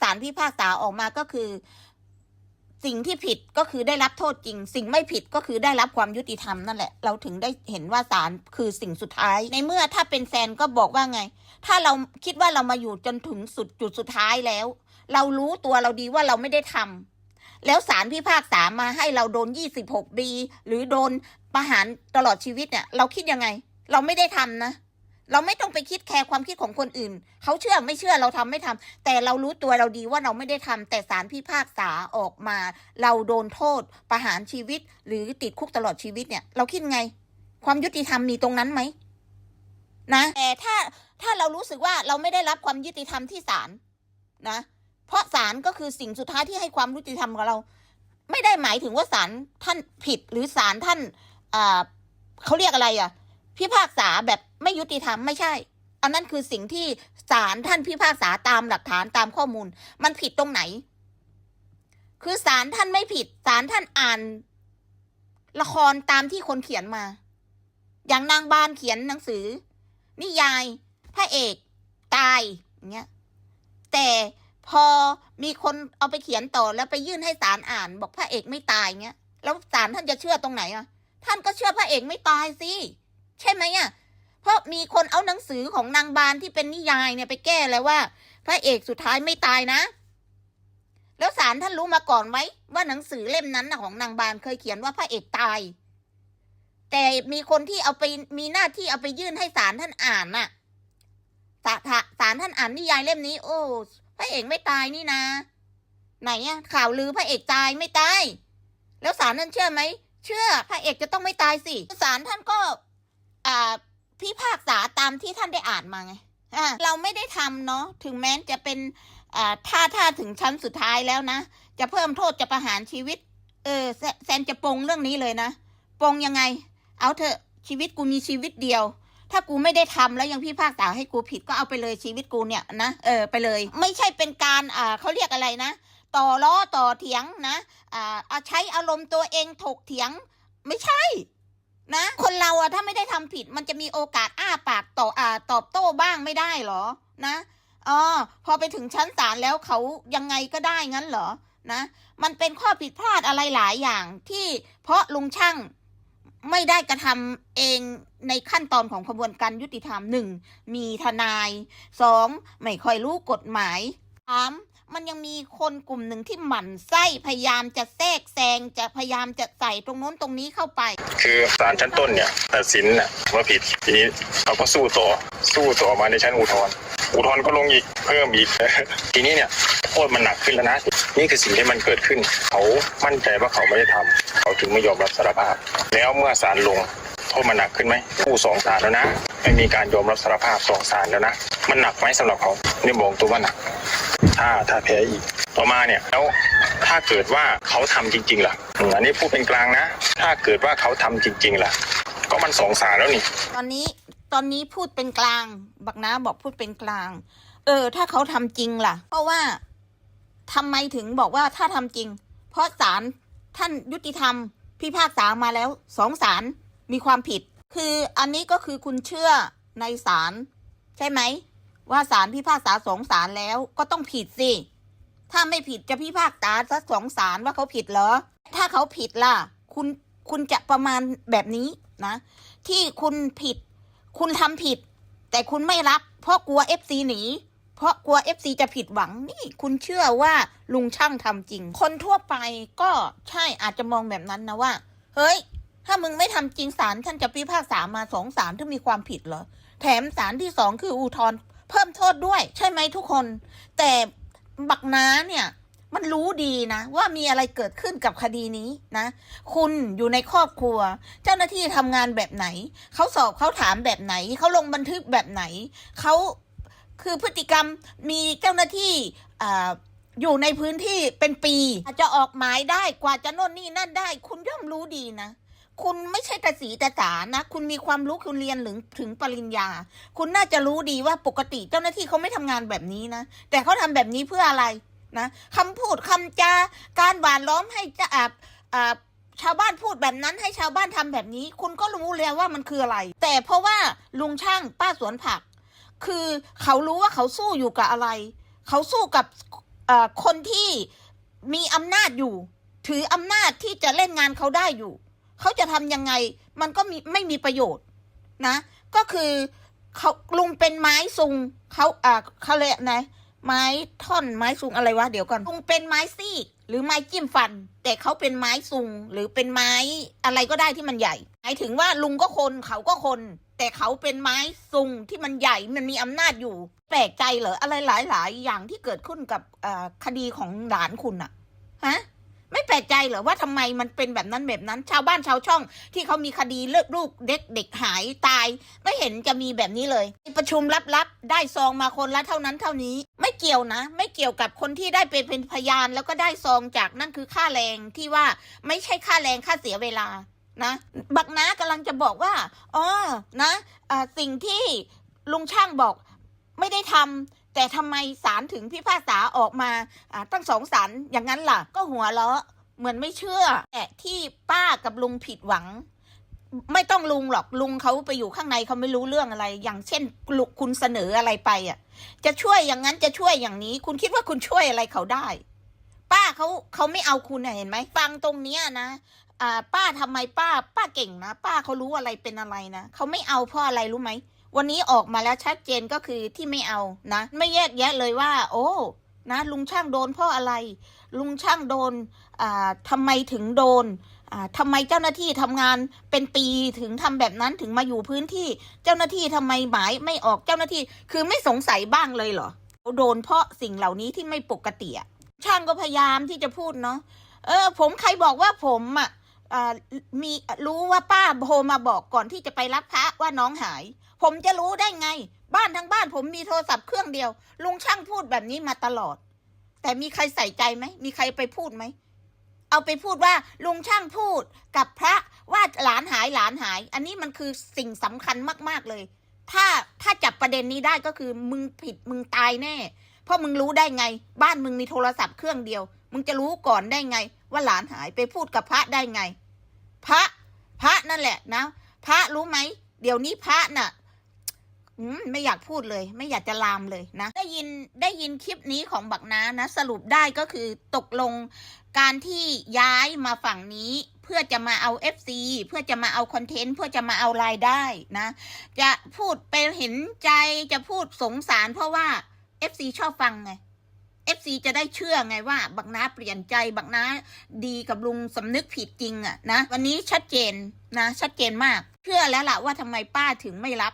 ศาลพิพากษาออกมาก็คือ สิ่งที่ผิดก็คือได้รับโทษจริง สิ่งไม่ผิดก็คือได้รับความยุติธรรมนั่นแหละ เราถึงได้เห็นว่าศาลคือสิ่งสุดท้าย ในเมื่อถ้าเป็นแฟนก็บอกว่าไง ถ้าเราคิดว่าเรามาอยู่จนถึงสุดจุดสุดท้ายแล้ว เรารู้ตัวเราดีว่าเราไม่ได้ทำแล้วศาลพิพากษามาให้เราโดน26ปีหรือโดนประหารตลอดชีวิตเนี่ย เราคิดยังไง เราไม่ได้ทำนะ เราไม่ต้องไปคิดแคร์ความคิดของคนอื่น เขาเชื่อไม่เชื่อเราทำไม่ทำแต่เรารู้ตัวเราดีว่าเราไม่ได้ทำแต่ศาลพิพากษาออกมา เราโดนโทษ ประหารชีวิต หรือติดคุกตลอดชีวิตเนี่ย เราคิดไง ความยุติธรรมมีตรงนั้นไหมนะแต่ถ้าถ้าเรารู้สึกว่าเราไม่ได้รับความยุติธรรมที่ศาลนะ เพราะศาลก็คือสิ่งสุดท้ายที่ให้ความยุติธรรมกับเรา ไม่ได้หมายถึงว่าศาลท่านผิดหรือศาลท่านอ่าเขาเรียกอะไรอะ พิพากษาแบบไม่ยุติธรรมไม่ใช่ อันนั้นคือสิ่งที่ศาลท่านพิพากษาตามหลักฐานตามข้อมูล มันผิดตรงไหน คือศาลท่านไม่ผิดศาลท่านอ่าน ละครตามที่คนเขียนมา อย่างนางบานเขียนหนังสือ นิยาย พระเอก ตายอย่างเงี้ย แต่พอมีคนเอาไปเขียนต่อแล้วไปยื่นให้ศาลอ่าน บอกพระเอกไม่ตายเงี้ย แล้วศาลท่านจะเชื่อตรงไหนอะ ท่านก็เชื่อพระเอกไม่ตายสิ ใช่ไหมอะเพราะมีคนเอาหนังสือของนางบานที่เป็นนิยายเนี่ยไปแก้แล้วว่า พระเอกสุดท้ายไม่ตายนะ แล้วศาลท่านรู้มาก่อนไว้ ว่าหนังสือเล่มนั้นนะของนางบานเคยเขียนว่าพระเอกตาย แต่มีคนที่เอาไปมีหน้าที่เอาไปยื่นให้ศาลท่านอ่านน่ะศาลศาลท่านอ่านนิยายเล่มนี้ โอ้พระเอกไม่ตายนี่นะ ไหนอะข่าวลือพระเอกตายไม่ตายแล้วศาลท่านเชื่อไหมเชื่อพระเอกจะต้องไม่ตายสิศาลท่านก็ พิพากษาตามที่ท่านได้อ่านมาไงเราไม่ได้ทำเนาะถึงแม้จะเป็นอ่าถ้าถ้าถึงชั้นสุดท้ายแล้วนะ จะเพิ่มโทษจะประหารชีวิต เออแซนจะปงเรื่องนี้เลยนะปงยังไง เอาเถอะชีวิตกูมีชีวิตเดียว ถ้ากูไม่ได้ทำแล้วยังพิพากษาให้กูผิดก็เอาไปเลยชีวิตกูเนี่ยนะเออไปเลย ไม่ใช่เป็นการอ่าเขาเรียกอะไรนะ ต่อล้อต่อเถียงนะอ่าเอาใช้อารมณ์ตัวเองถกเถียง ไม่ใช่ นะ คนเราอะถ้าไม่ได้ทำผิด มันจะมีโอกาสอ้าปากต่ออ่าตอบโต้บ้างไม่ได้เหรอ นะอ๋อพอไปถึงชั้นศาลแล้วเขายังไงก็ได้งั้นเหรอ นะ มันเป็นข้อผิดพลาดอะไรหลายอย่างที่เพราะลุงช่างไม่ได้กระทำเองในขั้นตอนของกระบวนการยุติธรรมหนึ่งมีทนายสองไม่ค่อยรู้กฎหมายสาม มันยังมีคนกลุ่มหนึ่งที่หมั่นไส้พยายามจะแทรกแซงจะพยายามจะใส่ตรงโน้นตรงนี้เข้าไป คือศาลชั้นต้นเนี่ยตัดสินน่ะว่าผิดทีนี้เขาก็สู้ต่อสู้ต่อมาในชั้นอุทธรณ์อุทธรณ์ก็ลงอีกเพิ่มอีก ทีนี้เนี่ยโทษมันหนักขึ้นแล้วนะนี่คือสิ่งที่มันเกิดขึ้น เขามั่นใจว่าเขาไม่ได้ทำเขาถึงไม่ยอมรับสารภาพ แล้วเมื่อศาลลงโทษมันหนักขึ้นไหมผู้สองศาลแล้วนะไม่มีการยอมรับสารภาพสองศาลแล้วนะ มันหนักไหมสำหรับเขานี่บอกตัวว่าหนัก ถ้าถ้าแพ้อีกต่อมาเนี่ยแล้วถ้าเกิดว่าเขาทำจริงๆล่ะอันนี้พูดเป็นกลางนะ ถ้าเกิดว่าเขาทำจริง ๆ ล่ะ ก็มันสองสารแล้วนี่ ตอนนี้ตอนนี้พูดเป็นกลาง บักน้าบอกพูดเป็นกลาง เออ ถ้าเขาทำจริงล่ะ เพราะว่าทำไมถึงบอกว่าถ้าทำจริง เพราะศาลท่านยุติธรรม พิพากษามาแล้วสองศาลมีความผิด คืออันนี้ก็คือคุณเชื่อในศาลใช่ไหม ว่าศาลพิพากษาสองศาลแล้วก็ต้องผิดสิ ถ้าไม่ผิดจะพิพากษาสักสองศาลว่าเขาผิดเหรอ ถ้าเขาผิดล่ะ คุณคุณจะประมาณแบบนี้นะ ที่คุณผิด คุณทำผิด แต่คุณไม่รับ เพราะกลัวเอฟซีหนีเพราะกลัวเอฟซีจะผิดหวังนี่ คุณเชื่อว่าลุงช่างทำจริง คนทั่วไปก็ใช่อาจจะมองแบบนั้นนะว่า เฮ้ย ถ้ามึงไม่ทำจริงศาลท่านจะพิพากษามาสองศาลที่มีความผิดเหรอ แถมศาลที่สองคืออุทธรณ์ เพิ่มโทษด้วย ใช่ไหมทุกคน แต่บักน้าเนี่ยมันรู้ดีนะ ว่ามีอะไรเกิดขึ้นกับคดีนี้นะ คุณอยู่ในครอบครัว เจ้าหน้าที่ทำงานแบบไหน เขาสอบเขาถามแบบไหน เขาลงบันทึกแบบไหน เขาคือพฤติกรรมมีเจ้าหน้าที่อยู่ในพื้นที่เป็นปี อาจจะออกหมายได้กว่าจะโน่นนี่นั่นได้ คุณย่อมรู้ดีนะ คุณไม่ใช่ตาสีตาสานะ คุณมีความรู้คุณเรียนหรือถึงปริญญา คุณน่าจะรู้ดีว่าปกติเจ้าหน้าที่เขาไม่ทำงานแบบนี้นะ แต่เขาทำแบบนี้เพื่ออะไรนะคำพูดคำจาการหวานล้อมให้จะอาบอ่าชาวบ้านพูดแบบนั้นให้ชาวบ้านทำแบบนี้ คุณก็รู้แล้วว่ามันคืออะไร แต่เพราะว่าลุงช่างป้าสวนผัก คือเขารู้ว่าเขาสู้อยู่กับอะไร เขาสู้กับคนที่มีอำนาจอยู่ ถืออำนาจที่จะเล่นงานเขาได้อยู่ เขาจะทำยังไง มันก็มีไม่มีประโยชน์นะ ก็คือเขาลุงเป็นไม้ซุงเขาอ่าเขาเลยนะไม้ท่อนไม้ซุงอะไรวะเดี๋ยวก่อนลุงเป็นไม้ซีกหรือไม้จิ้มฟัน แต่เขาเป็นไม้ซุงหรือเป็นไม้อะไรก็ได้ที่มันใหญ่หมายถึงว่าลุงก็คนเขาก็คน แต่เขาเป็นไม้ซุงที่มันใหญ่มันมีอำนาจอยู่ แปลกใจเหรออะไรหลาย ๆ อย่างที่เกิดขึ้นกับคดีของหลานคุณอะฮะ แปลกใจเหรอว่าทำไมมันเป็นแบบนั้นแบบนั้น ชาวบ้านชาวช่อง ที่เขามีคดีเลิกลูกเด็กเด็กหายตาย ไม่เห็นจะมีแบบนี้เลยประชุมลับๆได้ซองมาคนละเท่านั้นเท่านี้ ไม่เกี่ยวนะ ไม่เกี่ยวกับคนที่ได้ไปเป็นพยาน แล้วก็ได้ซองจากนั่นคือค่าแรงที่ว่าไม่ใช่ค่าแรงค่าเสียเวลานะ บักน้ากำลังจะบอกว่าอ๋อนะอ่าสิ่งที่ลุงช่างบอกไม่ได้ทำ แต่ทำไมศาลถึงพิพากษาออกมาตั้งสองศาลอย่างนั้นล่ะ ก็หัวเราะเหมือนไม่เชื่อ แต่ที่ป้ากับลุงผิดหวัง ไม่ต้องลุงหรอกลุงเขาไปอยู่ข้างในเขาไม่รู้เรื่องอะไร อย่างเช่นลุคุณเสนออะไรไปอะ จะช่วยอย่างนั้นจะช่วยอย่างนี้ คุณคิดว่าคุณช่วยอะไรเขาได้ ป้าเขาเขาไม่เอาคุณเห็นไหมฟังตรงเนี้ยนะป้าทำไมป้า ป้าเก่งนะ ป้าเขารู้อะไรเป็นอะไรนะเขาไม่เอาเพราะอะไรรู้ไหม วันนี้ออกมาแล้วชัดเจนก็คือที่ไม่เอานะ ไม่แยกแยะเลยว่า โอ้นะลุงช่างโดนเพราะอะไร ลุงช่างโดนอ่าทำไมถึงโดนอ่าทำไมเจ้าหน้าที่ทำงานเป็นปีถึงทำแบบนั้นถึงมาอยู่พื้นที่เจ้าหน้าที่ทำไมหมายไม่ออกเจ้าหน้าที่คือไม่สงสัยบ้างเลยเหรอโดนเพราะสิ่งเหล่านี้ที่ไม่ปกติช่างก็พยายามที่จะพูดเนาะเออ ผมใครบอกว่าผมอะอ่า มีรู้ว่าป้าโทรมาบอกก่อนที่จะไปรับพระว่าน้องหาย ผมจะรู้ได้ไง บ้านทั้งบ้านผมมีโทรศัพท์เครื่องเดียว ลุงช่างพูดแบบนี้มาตลอด แต่มีใครใส่ใจไหม มีใครไปพูดไหม เอาไปพูดว่าลุงช่างพูดกับพระว่าหลานหายหลานหาย อันนี้มันคือสิ่งสำคัญมาก ๆเลย ถ้าถ้าจับประเด็นนี้ได้ก็คือมึงผิดมึงตายแน่ เพราะมึงรู้ได้ไง บ้านมึงมีโทรศัพท์เครื่องเดียว มึงจะรู้ก่อนได้ไง ว่าหลานหายไปพูดกับพระได้ไง พระ พระนั่นแหละนะ พระรู้ไหม เดี๋ยวนี้พระน่ะไม่อยากพูดเลย ไม่อยากจะลามเลยนะ ได้ยินได้ยินคลิปนี้ของบักน้านะ สรุปได้ก็คือตกลงการที่ย้ายมาฝั่งนี้เพื่อจะมาเอา FC เพื่อจะมาเอาคอนเทนต์เพื่อจะมาเอารายได้นะ จะพูดเป็นเห็นใจจะพูดสงสารเพราะว่า FC ชอบฟังไง FC จะได้เชื่อไงว่า บักน้าเปลี่ยนใจบักน้าดีกับลุงสำนึกผิดจริงอะนะ วันนี้ชัดเจนนะ ชัดเจนมาก เชื่อแล้วล่ะว่าทำไมป้าถึงไม่รับ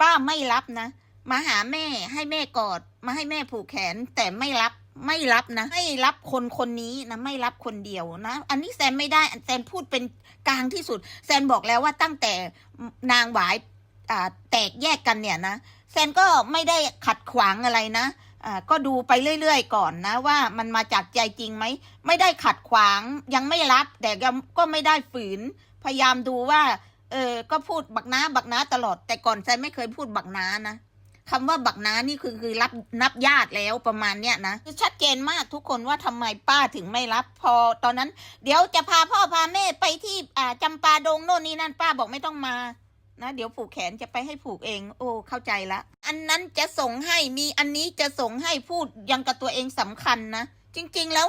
ป้าไม่รับนะ มาหาแม่ให้แม่กอด มาให้แม่ผูกแขนแต่ไม่รับไม่รับนะ ไม่รับคนคนนี้นะ ไม่รับคนเดียวนะ อันนี้แซนไม่ได้แซนพูดเป็นกลางที่สุด แซนบอกแล้วว่าตั้งแต่นางหวายแตกแยกกันเนี่ยนะแซนก็ไม่ได้ขัดขวางอะไรนะ อ่าก็ดูไปเรื่อยๆก่อนนะว่ามันมาจากใจจริงไหม ไม่ได้ขัดขวางยังไม่รับ แต่ก็ไม่ได้ฝืน พยายามดูว่า เออก็พูดบักน้าบักน้าตลอด แต่ก่อนแซนไม่เคยพูดบักน้านะคำว่าบักน้านี่คือคือรับนับญาติแล้วประมาณเนี้ยนะคือชัดเจนมากทุกคนว่าทำไมป้าถึงไม่รับพอตอนนั้น เดี๋ยวจะพาพ่อพาแม่ไปที่อ่าจำปาดงโน่นนี่นั่นป้าบอกไม่ต้องมา นะเดี๋ยวผูกแขนจะไปให้ผูกเอง โอ้เข้าใจละ อันนั้นจะส่งให้มีอันนี้จะส่งให้พูดยังกับตัวเองสำคัญนะจริงๆแล้ว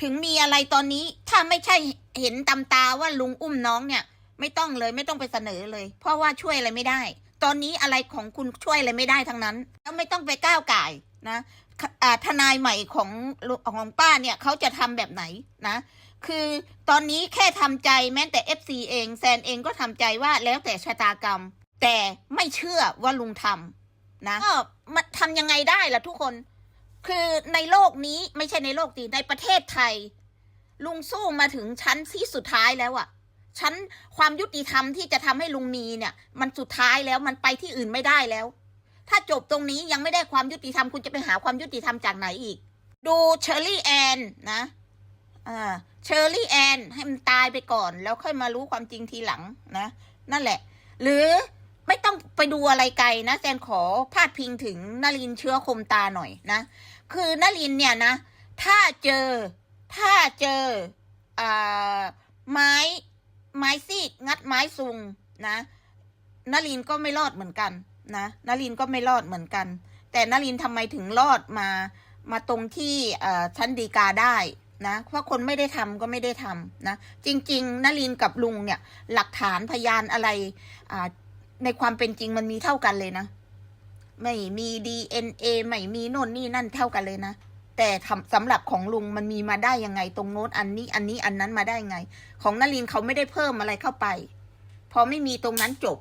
ถึงมีอะไรตอนนี้ถ้าไม่ใช่เห็นตำตาว่าลุงอุ้มน้องเนี่ย ไม่ต้องเลยไม่ต้องไปเสนอเลย เพราะว่าช่วยอะไรไม่ได้ ตอนนี้อะไรของคุณช่วยอะไรไม่ได้ทั้งนั้นแล้วไม่ต้องไปก้าวไก่นะทนายใหม่ของของป้าเนี่ยเขาจะทำแบบไหนนะ คือตอนนี้แค่ทำใจแม้แต่ FC เองแซนเองก็ทำใจว่าแล้วแต่ชะตากรรม แต่ไม่เชื่อว่าลุงทำนะก็มันทำยังไงได้ล่ะทุกคน คือในโลกนี้ไม่ใช่ในโลกดีในประเทศไทย ลุงสู้มาถึงชั้นที่สุดท้ายแล้วอะชั้นความยุติธรรมที่จะทำให้ลุงมีเนี่ย มันสุดท้ายแล้วมันไปที่อื่นไม่ได้แล้ว ถ้าจบตรงนี้ยังไม่ได้ความยุติธรรมคุณจะไปหาความยุติธรรมจากไหนอีก ดูเชอรี่แอนนะ เชอรี่แอนให้มันตายไปก่อน แล้วค่อยมารู้ความจริงทีหลังนะ นั่นแหละ หรือไม่ต้องไปดูอะไรไกลนะแซนขอพาดพิงถึงนลินเชื้อคมตาหน่อยนะ คือนลินเนี่ยนะ ถ้าเจอถ้าเจออไม้ไม้ซีกงัดไม้ซุงนะนลินก็ไม่รอดเหมือนกันนะนลินก็ไม่รอดเหมือนกัน แต่นลินทำไมถึงรอดมามาตรงที่ชั้นดีกาได้ นะ เพราะคนไม่ได้ทำก็ไม่ได้ทำนะ จริง ๆนลินกับลุงเนี่ย หลักฐานพยานอะไรในความเป็นจริงมันมีเท่ากันเลยนะ ไม่มีดีเอ็นเอไม่มีโน่นนี่นั่นเท่ากันเลยนะ แต่ทำสำหรับของลุงมันมีมาได้ยังไง ตรงโน้นอันนี้อันนี้อันนั้นมาได้ไง ของนลินเขาไม่ได้เพิ่มอะไรเข้าไป พอไม่มีตรงนั้นจบ